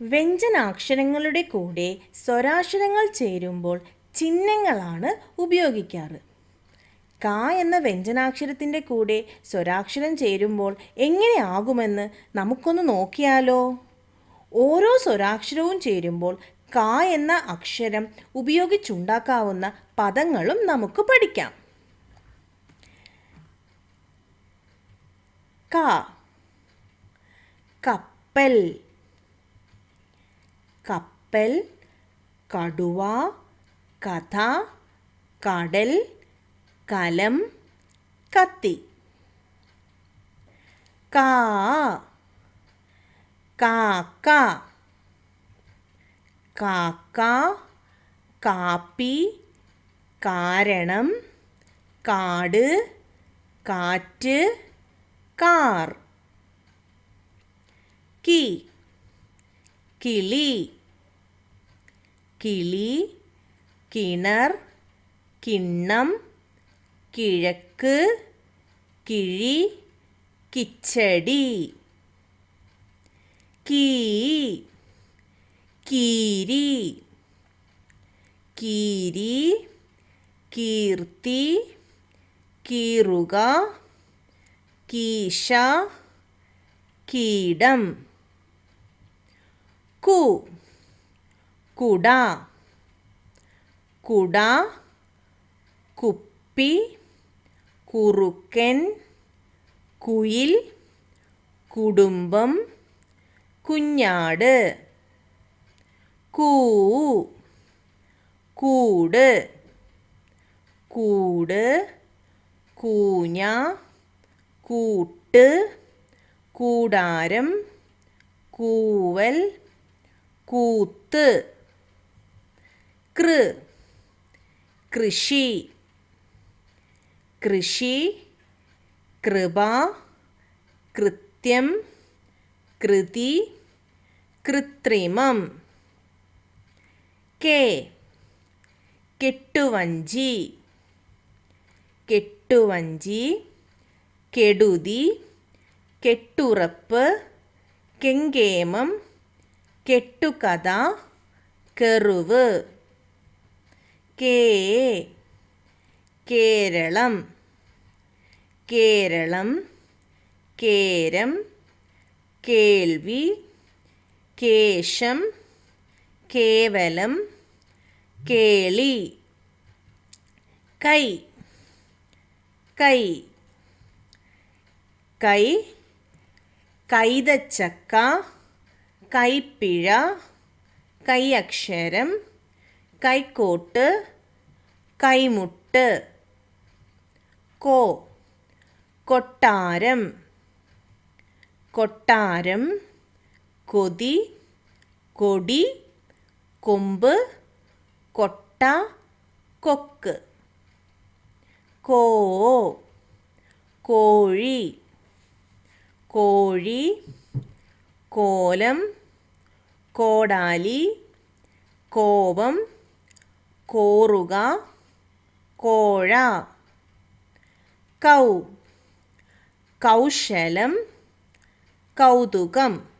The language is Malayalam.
വ്യഞ്ജനാക്ഷരങ്ങളുടെ കൂടെ സ്വരാക്ഷരങ്ങൾ ചേരുമ്പോൾ ചിഹ്നങ്ങളാണ് ഉപയോഗിക്കാറ്. ക എന്ന വ്യഞ്ജനാക്ഷരത്തിന്റെ കൂടെ സ്വരാക്ഷരം ചേരുമ്പോൾ എങ്ങനെയാകുമെന്ന് നമുക്കൊന്ന് നോക്കിയാലോ? ഓരോ സ്വരാക്ഷരവും ചേരുമ്പോൾ ക എന്ന അക്ഷരം ഉപയോഗിച്ചുണ്ടാക്കാവുന്ന പദങ്ങളും നമുക്ക് പഠിക്കാം. ക. കപ്പൽ. കപ്പൽ കടുവ കഥ കടൽ കലം കത്തി. കാ കാക്ക. കാക്ക കാപ്പി കാരണം കാട് കാറ്റ് കാർ. കി. കിളി. കിളി കിണർ കിണ്ണം കിഴക്ക് കിഴി കിച്ചടി. കീ കീരി. കീരി കീർത്തി കീറുക കീശ കീടം. കു. കുട. കുട. കുപ്പി. കുറുക്കൻ. കുയിൽ. കുടുംബം. കുഞ്ഞാട്. കൂ. കൂട്. കൂട്. കൂഞ്ഞ. കൂട്ട്. കൂടാരം. കൂവൽ. கூத்து. கிரு. கிருஷி. கிருஷி. கிருபா. கிருத்தியம் கிருதி. கிருத்திரிமம் கே. கெட்டுவஞ்சி. கெட்டுவஞ்சி. கெடுதி. கெட்டுறப்பு. கெங்கேமம். കെട്ടുകഥ കെറുവ് കേ കേരളം കേരളം കേരം കേൾവി കേശം കേവലം കേളി കൈ കൈ കൈ കൈതച്ചക്ക കൈപ്പിഴ കൈയക്ഷരം കൈക്കോട്ട് കൈമുട്ട്. കോ. കൊട്ടാരം. കൊട്ടാരം കൊതി കൊടി കൊമ്പ് കൊട്ട കൊക്ക്. കോ. കോഴി. കോഴി കോലം. കോടാലി കോപം കോറുക കോഴ. കൗ. കൗശലം കൗതുകം.